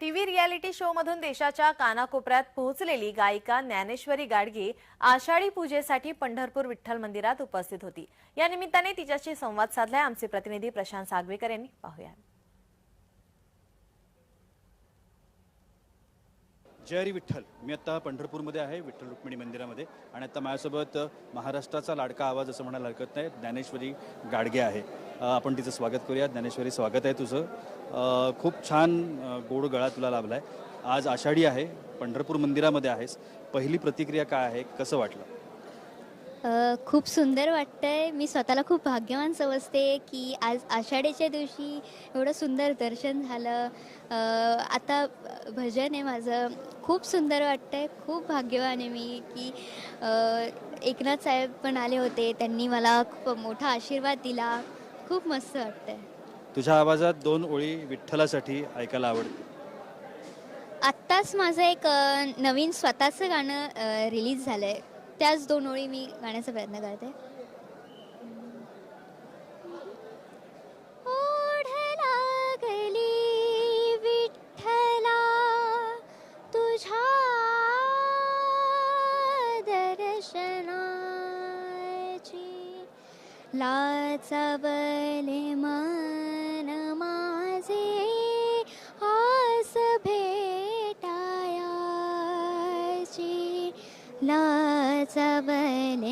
TV reality show मधून देशाच्या कानाकोपऱ्यात पोहोचलेली गायिका ज्ञानेश्वरी गाडगे आषाढी पूजेसाठी पंढरपूर विठ्ठल मंदिरात उपस्थित होती. या निमित्ताने तिच्याशी संवाद साधलाय आमचे प्रतिनिधी प्रशांत सागवेकर यांनी. पाहूया जय हरी विठ्ठल. मी आता पंढरपूरमध्ये आहे विठ्ठल रुक्मिणी मंदिरामध्ये. आणि आता माझ्यासोबत महाराष्ट्राचा लाडका आवाज असं म्हणायला हरकत नाही ज्ञानेश्वरी गाडगे आहे. आपण तिचं स्वागत करूया ज्ञानेश्वरी स्वागत आहे तुझं. खूप छान गोड गळा तुला लाभला आहे आज आषाढी आहे पंढरपूर मंदिरामध्ये आहेस. पहिली प्रतिक्रिया काय आहे कसं वाटलं? खूप सुंदर वाटतंय. मी स्वतःला खूप भाग्यवान समजते की आज आषाढीच्या दिवशी एवढं सुंदर दर्शन झालं. आता भजन आहे माझं. खूप सुंदर वाटतंय. खूप भाग्यवान आहे मी की एकनाथ साहेब पण आले होते. त्यांनी मला खूप मोठा आशीर्वाद दिला. खूप मस्त वाटतंय. तुझ्या आवाजात दोन ओळी विठ्ठलासाठी ऐकायला आवडते आत्ताच माझं एक नवीन स्वतःचं गाणं रिलीज झालं आहे त्याच दोन ओळी मी गाण्याचा प्रयत्न करते. विठ्ठला दर्शनाची लाचवले मन माझे आस भेटायाची ला मन